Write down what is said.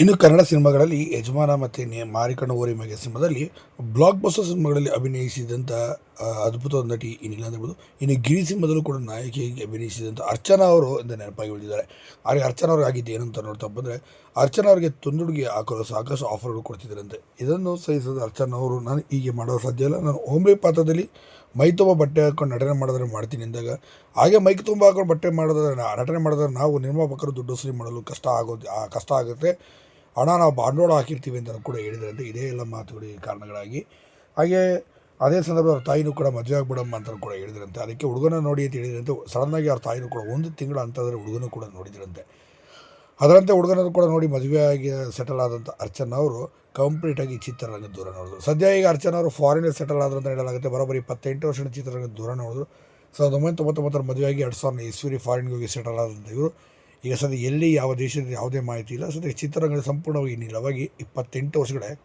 ಇನ್ನು ಕನ್ನಡ ಸಿನಿಮಾಗಳಲ್ಲಿ ಯಜಮಾನ ಮತ್ತು ಮಾರಿಕಣ್ಣ ಓರಿ ಮಗೆ ಸಿನಿಮಾದಲ್ಲಿ ಬ್ಲಾಕ್ ಬಸ್ಟರ್ ಸಿನಿಮಾಗಳಲ್ಲಿ ಅಭಿನಯಿಸಿದಂಥ ಅದ್ಭುತ ನಟಿ ಇನ್ನಿಲ್ಲ ಅಂದಿರ್ಬೋದು ಇನ್ನು ಗಿರಿ ಸಿನಿಮಾದಲ್ಲೂ ಕೂಡ ನಾಯಕಿಯಾಗಿ ಅಭಿನಯಿಸಿದಂಥ ಅರ್ಚನಾ ಅವರು ಎಂದು ನೆನಪಾಗಿ ಉಳಿದಿದ್ದಾರೆ. ಆದರೆ ಅರ್ಚನಾ ಅವ್ರಿಗೆ ಆಗಿದ್ದು ಏನಂತ ನೋಡ್ತಾ ಬಂದರೆ, ಅರ್ಚನಾ ಅವರಿಗೆ ತುಂದುಡುಗೆ ಹಾಕಲು ಸಾಕಷ್ಟು ಆಫರ್ಗಳು ಕೊಡ್ತಿದ್ದರಂತೆ. ಇದನ್ನು ಸಹಿಸಿದ ಅರ್ಚನಾ ಅವರು, ನಾನು ಹೀಗೆ ಮಾಡೋ ಸಾಧ್ಯ ಇಲ್ಲ. ನಾನು ಓಂಬೆ ಪಾತ್ರದಲ್ಲಿ ಮೈ ತುಂಬ ಬಟ್ಟೆ ಹಾಕೊಂಡು ನಟನೆ ಮಾಡಿದ್ರೆ ಮಾಡ್ತೀನಿ ಅಂದಾಗ, ಹಾಗೆ ಮೈಕ್ ತುಂಬ ಹಾಕೊಂಡು ಬಟ್ಟೆ ಮಾಡಿದ್ರೆ ನಟನೆ ಮಾಡಿದ್ರೆ ನಾವು ನಿರ್ಮಾಪಕರು ದುಡ್ಡು ವಸೂಲಿ ಮಾಡಲು ಕಷ್ಟ ಆಗೋದು ಕಷ್ಟ ಆಗುತ್ತೆ. ಹಣ ನಾವು ಬಾಂಡೋಳ ಹಾಕಿರ್ತೀವಿ ಅಂತ ಕೂಡ ಹೇಳಿದ್ರಂತೆ ಇದೇ ಎಲ್ಲ ಮಾತುಗಳಿಗೆ ಕಾರಣಗಳಾಗಿ. ಹಾಗೆ ಅದೇ ಸಂದರ್ಭ ಅವ್ರ ತಾಯಿನೂ ಕೂಡ ಮದುವೆ ಆಗ್ಬಿಡಮ್ಮ ಅಂತ ಕೂಡ ಹೇಳಿದ್ರಂತೆ. ಅದಕ್ಕೆ ಹುಡುಗನ ನೋಡಿ ಅಂತ ಹೇಳಿದ್ರಂತೆ. ಸಡನ್ನಾಗಿ ಅವ್ರ ತಾಯಿನೂ ಕೂಡ ಒಂದು ತಿಂಗಳು ಅಂತಂದರೆ ಹುಡುಗನೂ ಕೂಡ ನೋಡಿದ್ರಂತೆ. ಅದರಂತೆ ಹುಡುಗನನ್ನು ಕೂಡ ನೋಡಿ ಮದುವೆಯಾಗಿ ಸೆಟಲ್ ಆದಂಥ ಅರ್ಚನ ಅವರು ಕಂಪ್ಲೀಟಾಗಿ ಚಿತ್ರರಂಗ ದೂರ ನೋಡಿದ್ರು. ಸದ್ಯ ಈಗ ಅರ್ಚನ ಅವರು ಫಾರಿನಲ್ಲಿ ಸೆಟಲ್ ಆದ್ರು ಅಂತ ಹೇಳಲಾಗುತ್ತೆ. ಬರೋಬ್ಬರಿ ಇಪ್ಪತ್ತೆಂಟು ವರ್ಷದ ಚಿತ್ರರಂಗ ದೂರ ನೋಡಿದ್ರು. ಸಾವಿರದ ಒಂಬೈನೂರ ತೊಂಬತ್ತೊಂಬತ್ತರ ಮದುವೆಯಾಗಿ ಎರಡು ಸಾವಿರದ ಇಸ್ವಿರಿ ಫಾರಿನ್ಗೆ ಹೋಗಿ ಸೆಟಲ್ ಆದಂಥ ಇವರು. ಈಗ ಸದ್ಯ ಎಲ್ಲಿ ಯಾವ ದೇಶದ ಯಾವುದೇ ಮಾಹಿತಿ ಇಲ್ಲ. ಸದ್ಯ ಚಿತ್ರರಂಗದ ಸಂಪೂರ್ಣವಾಗಿ ನಿಲವಾಗಿ ಇಪ್ಪತ್ತೆಂಟು ವರ್ಷಗಳೇ